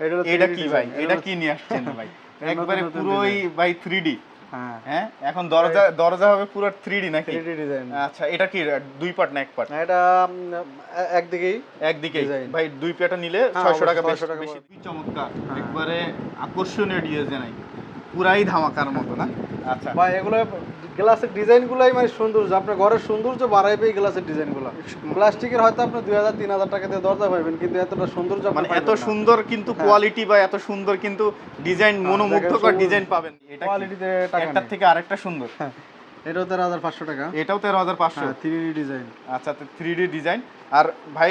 এটা হলো এটা 3D কি ভাই? এটা কি নিয়ে আসছেন ভাই? একবারে পুরোই ভাই 3D হ্যাঁ। হ্যাঁ? এখন দরজা দরজা হবে পুরো 3D নাকি? ডিজাইন আচ্ছা এটা কি দুই পার্ট না এক পার্ট এটা একদিকেই একদিকেই। ভাই দুই পেটা নিলে ছয়শো টাকা বেশি। 600 টাকা বেশি চমৎকার। হ্যাঁ। একবারে আকর্ষণীয় ডিজাইন পুরাই ধামাকার মতো না? আচ্ছা। ভাই এগুলো গ্লাসের ডিজাইনগুলোই মানে সৌন্দর্য আপনার ঘরের সৌন্দর্য বাড়াইবে এই গ্লাসের ডিজাইনগুলো। প্লাস্টিকের হয়তো আপনি দুই হাজার তিন হাজার টাকা দিয়ে দরজা পাবেন কিন্তু এতটা সৌন্দর্য মানে এত সুন্দর কিন্তু হ্যাঁ। কোয়ালিটি বা এত সুন্দর কিন্তু ডিজাইন মনোমুগ্ধকর ডিজাইন পাবেন। এটা কোয়ালিটিতে একটার থেকে আরেকটা সুন্দর? হ্যাঁ এটাও তেরো হাজার পাঁচশো টাকা। এটাও তেরো হাজার পাঁচশো। হ্যাঁ থ্রি ডিজাইন আচ্ছা থ্রি ডি ডিজাইন আর ভাই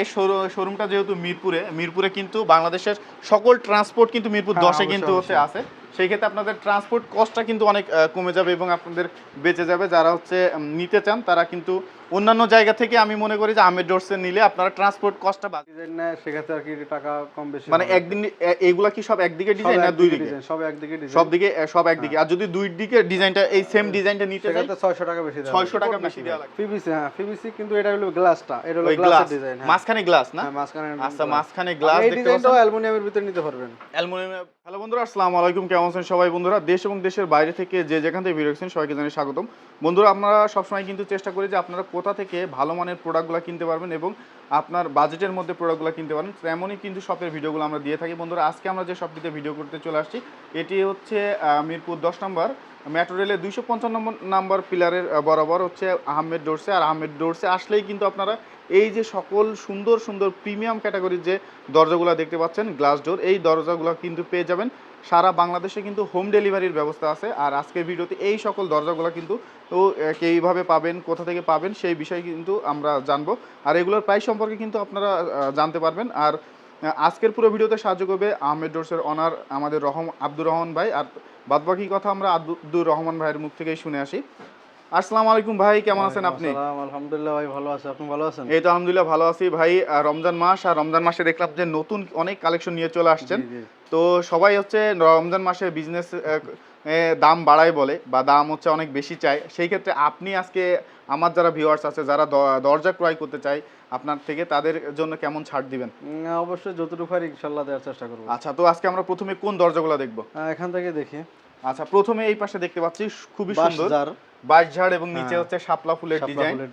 শোরুমটা যেহেতু মিরপুরে মিরপুরে কিন্তু বাংলাদেশের সকল ট্রান্সপোর্ট কিন্তু মিরপুর হ্যাঁ, দশে কিন্তু আছে। সেই ক্ষেত্রে আপনাদের ট্রান্সপোর্ট কস্টটা কিন্তু অনেক কমে যাবে এবং আপনাদের বেঁচে যাবে। যারা হচ্ছে নিতে চান তারা কিন্তু অন্যান্য জায়গা থেকে আমি মনে করি যে আমের ডোরসে নিলে আপনারা ট্রান্সপোর্ট কস্টটা বাদ সেক্ষেত্রে আর কি টাকা কম বেশি মানে একদিন এ- এইগুলা কি সব একদিকে ডিজাইন না দুই দিকে সব একদিকে ডিজাইন। সব দিকে সব একদিকে। আর যদি দুই দিকে ডিজাইনটা এই সেম ডিজাইনটা নিতে চাই সেক্ষেত্রে ছয়শো টাকা বেশি দেওয়া 600 টাকা বেশি দেওয়া লাগবে। পিভিসি হ্যাঁ পিভিসি কিন্তু এটা হলো গ্লাসটা এটা হলো গ্লাসের গ্লাস ডিজাইন হ্যাঁ। মাঝখানে গ্লাস না? হ্যাঁ, মাঝখানে আচ্ছা। মাঝখানে গ্লাস এই দেখতে পাচ্ছেন। অ্যালুমিনিয়ামের ভিতরে নিতে পারবেন। অ্যালুমিনিয়াম হ্যালো বন্ধুরা আসসালামু আলাইকুম কেমন আছেন সবাই বন্ধুরা। দেশ এবং দেশের বাইরে থেকে যে যেখান থেকে ভিডিও দেখছেন সবাইকে জানাই স্বাগতম। বন্ধুরা আমরা সবসময় কিন্তু চেষ্টা করি যে আপনারা কোথা থেকে ভালো মানের প্রোডাক্টগুলো কিনতে পারবেন এবং আপনার বাজেটের মধ্যে প্রোডাক্টগুলো কিনতে পারেন তেমনই কিন্তু শপের ভিডিওগুলো আমরা দিয়ে থাকি। বন্ধুরা, আজকে আমরা যে শপটিতে ভিডিও করতে চলে আসছি, এটি হচ্ছে মিরপুর দশ নম্বর মেট্রো রেলের দুইশো পঞ্চান্ন নাম্বার পিলারের বরাবর হচ্ছে আহমেদ ডোরসে। আর আহমেদ ডোরসে আসলেই কিন্তু আপনারা এই যে সকল সুন্দর সুন্দর প্রিমিয়াম ক্যাটাগরির যে দরজাগুলো দেখতে পাচ্ছেন গ্লাস ডোর এই দরজাগুলো কিন্তু পেয়ে যাবেন। সারা বাংলাদেশে কিন্তু হোম ডেলিভারির ব্যবস্থা আছে। আর আজকের ভিডিওতে এই সকল দরজাগুলো কিন্তু এইভাবে পাবেন, কোথা থেকে পাবেন, সেই বিষয়ে কিন্তু আমরা জানব। আর এগুলোর প্রাইস সম্পর্কে কিন্তু আপনারা জানতে পারবেন। আর আজকের পুরো ভিডিওতে সাহায্য করবে আহমেদ ডোরসের অনার আমাদের রহম, আব্দুর রহমান ভাই। আর বাদবাকি কথা আমরা আব্দুর রহমান ভাইয়ের মুখ থেকেই শুনে আসি। আসসালামু আলাইকুম ভাই কেমন আছেন আপনি? আলহামদুলিল্লাহ ভাই ভালো আছে। আপনি ভালো আছেন? এই তো আলহামদুলিল্লাহ ভালো আছি ভাই রমজান মাস আর রমজান মাসে দেখলাম যে নতুন অনেক কালেকশন নিয়ে চলে আসছেন। তো সবাই হচ্ছে রমজান মাসে বিজনেস দাম বাড়ায় বলে বা দাম হচ্ছে অনেক বেশি চায়। সেই ক্ষেত্রে আপনি আজকে আমার যারা ভিউয়ার্স আছে যারা দরজা ক্রয় করতে চায় আপনার থেকে তাদের জন্য কেমন ছাড় দিবেন? অবশ্যই যতটুকু পারি ইনশাল্লাহ দেওয়ার চেষ্টা করব। আচ্ছা তো আজকে আমরা প্রথমে কোন দরজাগুলো দেখব? এখান থেকে দেখি। আচ্ছা প্রথমে এই পাশে দেখতে পাচ্ছি খুবই সুন্দর। বাঁশঝাড়, এবং নিচে হ্যাঁ। হচ্ছে শাপলা ফুলের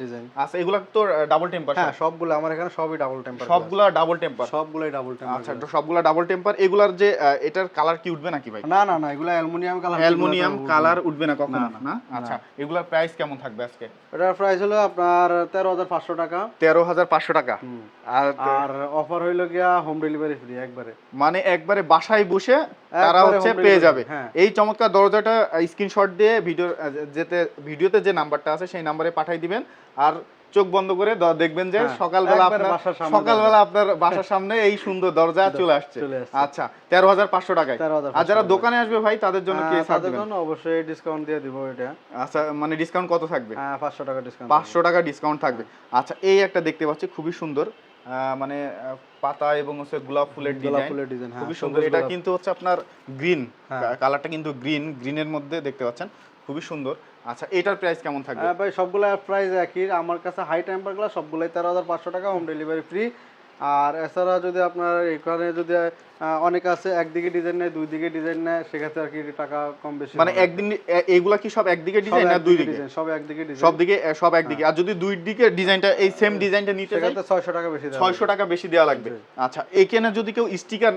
ডিজাইন আচ্ছা এগুলো তো ডাবল টেম্পার হ্যাঁ সবগুলো আমার এখানে সবই ডাবল টেম্পার সবগুলা ডাবল টেম্পার সবগুলোই ডাবল টেম্পার আচ্ছা সবগুলা ডাবল টেম্পার এগুলার যে এটার কালার কি উঠবে নাকি ভাই? না না না এগুলো অ্যালুমিনিয়াম কালার অ্যালুমিনিয়াম কালার উঠবে না কখনো না, আচ্ছা এগুলার প্রাইস কেমন থাকবে আজকে? এটার প্রাইস হলো আপনার তেরো হাজার পাঁচশো টাকা। তেরো হাজার পাঁচশো টাকা? আর আর অফার হইল গিয়া হোম ডেলিভারি ফ্রি একবারে। মানে একবারে বাসায় বসে তারা হচ্ছে পেয়ে যাবে। হ্যাঁ। এই চমৎকার দরজাটা স্ক্রিনশট দিয়ে ভিডিও যেতে ভিডিওতে যে নাম্বারটা আছে সেই নাম্বারে পাঠিয়ে দিবেন আর চোখ বন্ধ করে দেখবেন যে হ্যাঁ, সকালবেলা আপনার সকালবেলা আপনার বাসার সামনে এই সুন্দর দরজা চলে আসছে। আচ্ছা তেরো হাজার পাঁচশো টাকায়। আর যারা দোকানে আসবে ভাই তাদের জন্য কি ছাড় তাদের জন্য অবশ্যই ডিসকাউন্ট দিয়ে দিব এটা। আচ্ছা মানে ডিসকাউন্ট কত থাকবে? হ্যাঁ পাঁচশো টাকা ডিসকাউন্ট পাঁচশো টাকা ডিসকাউন্ট থাকবে। আচ্ছা এই একটা দেখতে পাচ্ছি খুবই সুন্দর। মানে পাতা এবং হচ্ছে গোলাপ ফুলের গোলাপ ডিজাইন ফুলের ডিজাইন হ্যাঁ খুবই সুন্দর। এটা কিন্তু হচ্ছে আপনার গ্রিন হ্যাঁ। কালারটা কিন্তু গ্রিন গ্রিনের মধ্যে দেখতে পাচ্ছেন। খুবই সুন্দর। আচ্ছা এটার প্রাইস কেমন থাকবে? হ্যাঁ ভাই, সবগুলা প্রাইস একই। আমার কাছে হাই টেম্পার গ্লাস সবগুলোই তেরো হাজার পাঁচশো টাকা হোম ডেলিভারি ফ্রি আর এছাড়া যদি আপনার এখানে যদি অনেক আছে একদিকে ডিজাইন নেয় দুই দিকে ডিজাইন নেয় সেক্ষেত্রে আর কি টাকা কম বেশি মানে একদিন এইগুলা কি সব একদিকে ডিজাইন না দুই দিকে সব একদিকে ডিজাইন সব দিকে সব একদিকে। আর যদি দুই দিকে ডিজাইনটা এই সেম ডিজাইনটা নিতে চাই সেক্ষেত্রে ছয়শো টাকা বেশি দেওয়া হবে। ছয়শো টাকা বেশি দেওয়া লাগবে। আচ্ছা এখানে যদি কেউ স্টিকার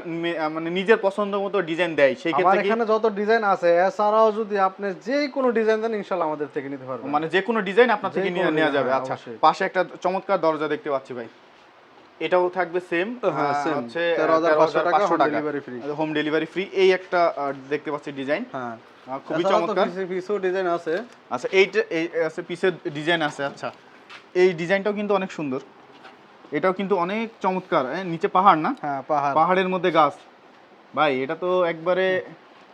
মানে নিজের পছন্দ মতো ডিজাইন দেয় সেই ক্ষেত্রে কি এখানে যত ডিজাইন আছে এছাড়াও যদি আপনি যে কোনো ডিজাইন দেন ইনশাল্লাহ আমাদের থেকে নিতে পারবেন। মানে যে কোনো ডিজাইন আপনার থেকে নিয়ে নেওয়া যাবে। হ্যাঁ, আচ্ছা পাশে একটা চমৎকার দরজা দেখতে পাচ্ছি ভাই। এটাও থাকবে সেম হ্যাঁ, হচ্ছে 13,500 টাকা, পাঁচশো home টাকা। delivery হোম ডেলিভারি ফ্রি এই একটা দেখতে পাচ্ছি ডিজাইন হ্যাঁ। খুবই চমৎকার। পিছে- ডিজাইন আছে। আচ্ছা এইটা এই আছে পিছের ডিজাইন আছে আচ্ছা। এই ডিজাইনটাও কিন্তু অনেক সুন্দর। এটাও কিন্তু অনেক চমৎকার। নিচে পাহাড় না? হ্যাঁ পাহাড়। পাহাড়ের মধ্যে গাছ। ভাই এটা তো একবারে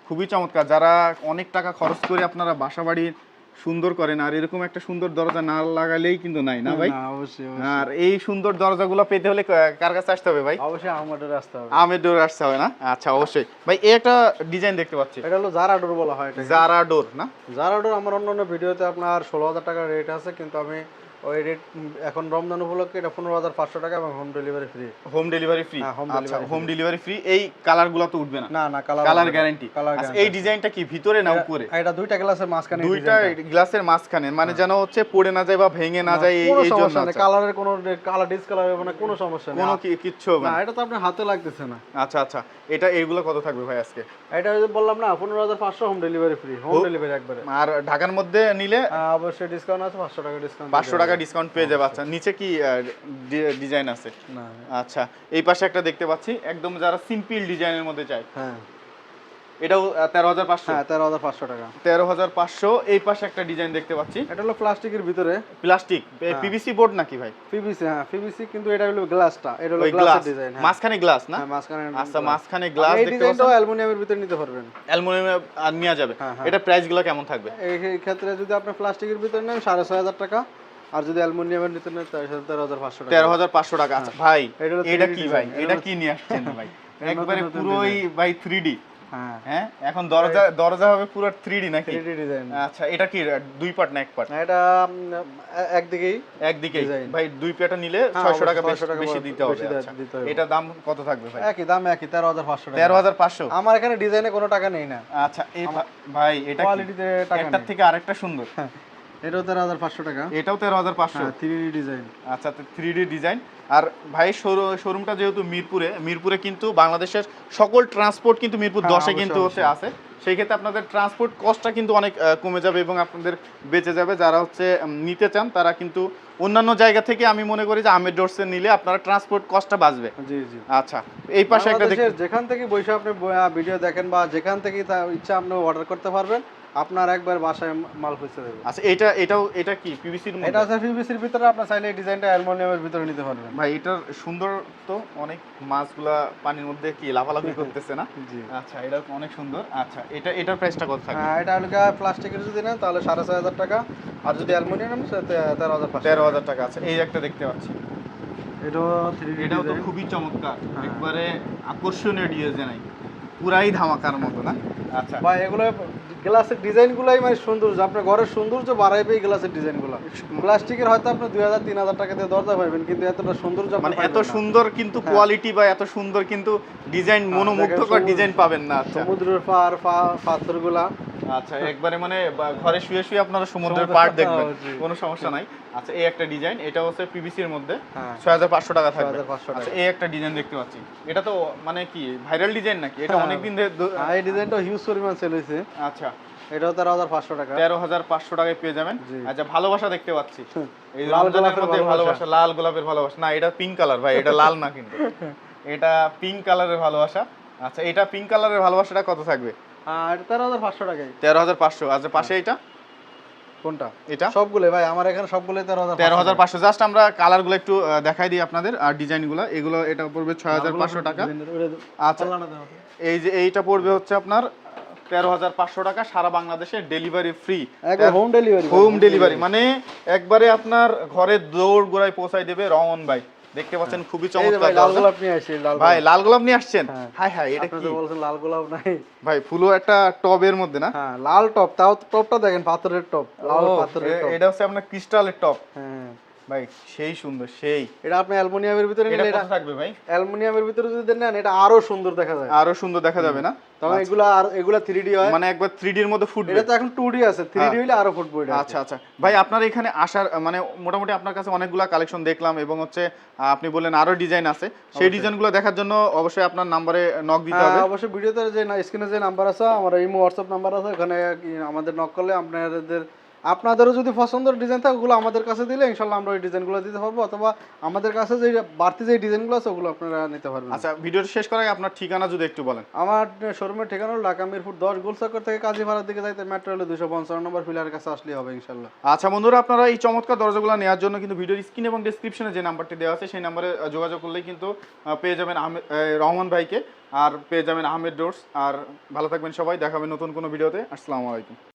খুবই চমৎকার। যারা অনেক টাকা খরচ করে আপনারা বাসা বাড়ি সুন্দর করে না আর এরকম একটা সুন্দর দরজা না লাগালেই কিন্তু নাই না ভাই? অবশ্যই আর এই সুন্দর দরজাগুলো পেতে হলে কার কাছে আসতে হবে ভাই? অবশ্যই আমাদের আসতে হবে। আমের ডোর আসতে হবে না? আচ্ছা অবশ্যই। ভাই এই একটা ডিজাইন দেখতে পাচ্ছি। এটা হলো জারা ডোর বলা হয় এটা জারা ডোর না? জারা ডোর আমার অন্য অন্য ভিডিওতে আপনার ষোলো হাজার টাকার রেট আছে কিন্তু আমি ওই রেট এখন রমজান উপলক্ষে এটা পনেরো হাজার পাঁচশো টাকা এবং home delivery free home delivery free হ্যাঁ, আচ্ছা হোম ডেলিভারি ফ্রি এই কালারগুলো তো উঠবে না? না না কালার কালার গ্যারান্টি এই ডিজাইনটা কি ভিতরে না উপরে? এটা দুইটা গ্লাসের মাঝখানে দুইটা গ্লাসের মাঝখানে মানে যেন হচ্ছে পড়ে না যায় বা ভেঙে না যায় এই এই জন্য। কালারের কোনো কালার ডিসকালার হবে না কোনো সমস্যা নেই। কোনো কিচ্ছু হবে না। এটা তো আপনার হাতে লাগতেছে না। আচ্ছা আচ্ছা এটা এইগুলো কত থাকবে ভাই আজকে? এটা বললাম না পনেরো হাজার পাঁচশো home delivery free home delivery একবারে। আর ঢাকার মধ্যে নিলে? অবশ্যই ডিসকাউন্ট আছে পাঁচশো টাকা ডিসকাউন্ট পাঁচশো টাকা ডিসকাউন্ট পেয়ে যাবে। আচ্ছা নিচে কি ডিজাইন আছে? না। আচ্ছা এই পাশে একটা দেখতে পাচ্ছি একদম যারা সিম্পল ডিজাইনের মধ্যে চায়। হ্যাঁ। এটাও তেরো হাজার পাঁচশো? হ্যাঁ তেরো হাজার পাঁচশো টাকা। তেরো হাজার পাঁচশো এই পাশে একটা ডিজাইন দেখতে পাচ্ছি। এটা হলো প্লাস্টিকের ভিতরে। প্লাস্টিক পিভিসি বোর্ড নাকি ভাই? পিভিসি হ্যাঁ পিভিসি কিন্তু এটা হলো গ্লাসটা এটা হলো গ্লাস গ্লাসের ডিজাইন হ্যাঁ। মাঝখানে গ্লাস না? হ্যাঁ, মাঝখানে আচ্ছা মাঝখানে গ্লাস এই দেখতে ডিজাইনটাও অ্যালুমিনিয়ামের ভিতরে নিতে পারবেন। অ্যালুমিনিয়াম আর নেওয়া যাবে। হ্যাঁ, হ্যাঁ। এটা প্রাইসগুলো কেমন থাকবে? এই এই ক্ষেত্রে যদি আপনি প্লাস্টিকের ভিতরে নেন সাড়ে ছয় হাজার টাকা। আর যদি অ্যালুমিনিয়ামের ভিতরে নেন তাহলে তেরো হাজার পাঁচশো টাকা। তেরো হাজার পাঁচশো টাকা। আচ্ছা ভাই এটা হলো এটা 3D কি ভাই এটা কি নিয়ে আসছেন ভাই? একবারে পুরোই ভাই থ্রি ডি হ্যাঁ। হ্যাঁ? এখন দরজা দরজা হবে পুরো থ্রি ডি নাকি? থ্রি ডিজাইন আচ্ছা এটা কি দুই পার্ট না এক পার্ট? এটা একদিকেই একদিকে ভাই দুই পেটা নিলে হ্যাঁ, ছয়শো টাকা অবশ্যই 600 টাকা বেশি দিতে হবে। আচ্ছা দিতে হবে। এটা দাম কত থাকবে ভাই? একই দাম একই তেরো হাজার পাঁচশো তেরো হাজার পাঁচশো? আমার এখানে ডিজাইনে কোনো টাকা নেই না। আচ্ছা এই ভাই এটা? কোয়ালিটিতে টাকা থেকে আরেকটা সুন্দর। হ্যাঁ। এটাও তেরো হাজার পাঁচশো টাকা। এটাও তেরো হাজার পাঁচশো। হ্যাঁ ডিজাইন আচ্ছা থ্রি ডি ডিজাইন আর ভাই শোরুমটা যেহেতু মিরপুরে মিরপুরে কিন্তু বাংলাদেশের সকল ট্রান্সপোর্ট কিন্তু মিরপুর হ্যাঁ, দশে কিন্তু হচ্ছে আছে। সেই ক্ষেত্রে আপনাদের ট্রান্সপোর্ট কস্টটা কিন্তু অনেক কমে যাবে এবং আপনাদের বেঁচে যাবে। যারা হচ্ছে নিতে চান তারা কিন্তু অন্যান্য জায়গা থেকে আমি মনে করি যে আমের ডোরসে নিলে আপনারা ট্রান্সপোর্ট কস্টটা বাঁচবে। জি জি। আচ্ছা এই পাশে একটা যেখান থেকে বসে আপনি ভিডিও দেখেন বা যেখান থেকে ইচ্ছা আপনি অর্ডার করতে পারবেন আপনার একবার বাসায় মাল পৌঁছে দেবে। আচ্ছা এটা এটাও এটা কি পিভিসির এটা আছে পিভিসির ভিতরে আপনার চাইলে এই ডিজাইনটা অ্যালুমিনিয়ামের ভিতরে নিতে পারবেন। ভাই এটার সুন্দর তো অনেক মাছগুলা পানির মধ্যে কি লাফালাফি করতেছে না? জি। আচ্ছা এটা অনেক সুন্দর। আচ্ছা এটা এটার প্রাইসটা কত থাকবে? হ্যাঁ এটা হলো প্লাস্টিকের যদি নেন তাহলে সাড়ে ছয় হাজার টাকা। আর যদি অ্যালুমিনিয়াম তেরো হাজার তেরো হাজার টাকা। আছে এই একটা দেখতে পাচ্ছি। এটাও এটাও তো খুবই চমৎকার। হ্যাঁ। একবারে আকর্ষণীয় ডিজাইন পুরাই ধামাকার মতো না? আচ্ছা। বা এগুলো গ্লাসের ডিজাইনগুলোই মানে সৌন্দর্য আপনার ঘরের সৌন্দর্য বাড়াইবে এই গ্লাসের ডিজাইনগুলো। প্লাস্টিকের হয়তো আপনি দুই হাজার তিন হাজার টাকা দিয়ে দরজা পাবেন কিন্তু এতটা সৌন্দর্য মানে এত সুন্দর কিন্তু হ্যাঁ। কোয়ালিটি বা এত সুন্দর কিন্তু ডিজাইন মনোমুগ্ধকর ডিজাইন পাবেন না সমুদ্রের সমুদ্রের পার পাথরগুলা আচ্ছা একবারে মানে ঘরে শুয়ে শুয়ে আপনারা সমুদ্রের সমুদ্র- পাড় দেখবেন। হ্যাঁ, কোনো সমস্যা নাই। আচ্ছা এই একটা ডিজাইন এটা হচ্ছে পিভিসি পিভিসির মধ্যে। হ্যাঁ। ছয় হাজার পাঁচশো টাকা থাকবে। আচ্ছা এই একটা ডিজাইন দেখতে পাচ্ছি। এটা তো মানে কি ভাইরাল ডিজাইন নাকি? এটা হ্যাঁ। অনেকদিন ধরে ধ- এই ডিজাইনটা হিউজ পরিমাণ সেল হয়েছে। আচ্ছা। এটাও তেরো হাজার পাঁচশো টাকা। তেরো হাজার পাঁচশো টাকায় পেয়ে যাবেন। আচ্ছা ভালোবাসা দেখতে পাচ্ছি। এই লাল রমজানের গোলাপের মধ্যে ভালোবাসা। ভালোবাসা লাল গোলাপের ভালোবাসা। না এটা পিঙ্ক কালার ভাই এটা লাল না কিন্তু। এটা পিঙ্ক কালারের ভালোবাসা। আচ্ছা এটা পিঙ্ক কালারের ভালোবাসাটা কত থাকবে? আর তেরো হাজার পাঁচশো টাকায়। তেরো হাজার পাঁচশো। আচ্ছা পাশে এটা কোনটা? এটা সবগুলো ভাই আমার এখানে সবগুলো তেরো হাজার তেরো হাজার পাঁচশো। জাস্ট আমরা কালারগুলো একটু দেখাই দিই আপনাদের আর ডিজাইনগুলো। এগুলো এটা পড়বে ছয় হাজার পাঁচশো টাকা। আচ্ছা। এই যে এইটা পড়বে হচ্ছে আপনার তেরো হাজার পাঁচশো টাকা সারা বাংলাদেশে delivery free. Home delivery home delivery মানে একবারে আপনার ঘরের দৌড় গোড়ায় পৌঁছাই দেবে রমন ভাই। দেখতে পাচ্ছেন খুবই চমৎকার লাল গোলাপ নিয়ে আসছি ভাই লাল গোলাপ নিয়ে আসছেন? হ্যাঁ। হাই হাই এটা কি? বলছেন লাল গোলাপ নাই। ভাই ফুলো একটা টবের মধ্যে না? হ্যাঁ লাল টপ তাও টপটা দেখেন পাথরের টপ লাল পাথরের টপ এটা হচ্ছে আপনার ক্রিস্টালের টপ হ্যাঁ। ভাই সেই সুন্দর সেই। এটা আপনি অ্যালুমিনিয়ামের ভিতরে নিলে এটা থাকবে ভাই? অ্যালুমিনিয়ামের ভিতরে যদি নেন এটা আরও সুন্দর দেখা যায়। আরও সুন্দর দেখা যাবে না? তখন এগুলা আর এগুলা থ্রি ডি হয়। মানে একবার থ্রি ডির মধ্যে ফুটবে। এটা তো এখন টু ডি আছে থ্রি ডি হইলে আরও ফুটবো এটা আচ্ছা আচ্ছা। ভাই আপনার এখানে আসার মানে মোটামুটি আপনার কাছে অনেকগুলা কালেকশন দেখলাম এবং হচ্ছে আপনি বললেন আরও ডিজাইন আছে। সেই ডিজাইনগুলো দেখার জন্য অবশ্যই আপনার নাম্বারে নক দিতে হবে। হ্যাঁ, অবশ্যই ভিডিওতে যে স্ক্রিনে যে নাম্বার আছে আমার ইমো হোয়াটসঅ্যাপ নাম্বার আছে ওখানে আমাদের নক করলে আপনাদের আপনাদেরও যদি পছন্দের ডিজাইন থাকে ওগুলো আমাদের কাছে দিলে ইনশাল্লাহ আমরা ওই ডিজাইনগুলো দিতে পারব। অথবা আমাদের কাছে যে বাড়তি যে ডিজাইনগুলো আছে ওগুলো আপনারা নিতে পারবেন। আচ্ছা ভিডিওটা শেষ করার আগে আপনার ঠিকানা যদি একটু বলেন। আমার শোরুমের ঠিকানা হলো ঢাকা মিরপুর দশ গোলচক্কর থেকে কাজী কাজীপাড়ার দিকে যাইতে মেট্রো হলে দুশো পঞ্চান্ন নম্বর ফিলারের কাছে আসলেই হবে ইনশাল্লাহ। আচ্ছা বন্ধুরা আপনারা এই চমৎকার দরজাগুলো নেওয়ার জন্য কিন্তু ভিডিওর স্ক্রিন এবং ডিসক্রিপশনে যে নাম্বারটি দেওয়া আছে সেই নাম্বারে যোগাযোগ করলেই কিন্তু পেয়ে যাবেন রহমান ভাইকে আর পেয়ে যাবেন আহমেদ ডোর্স আর ভালো থাকবেন সবাই দেখাবেন নতুন কোনো ভিডিওতে। আসসালামু আলাইকুম।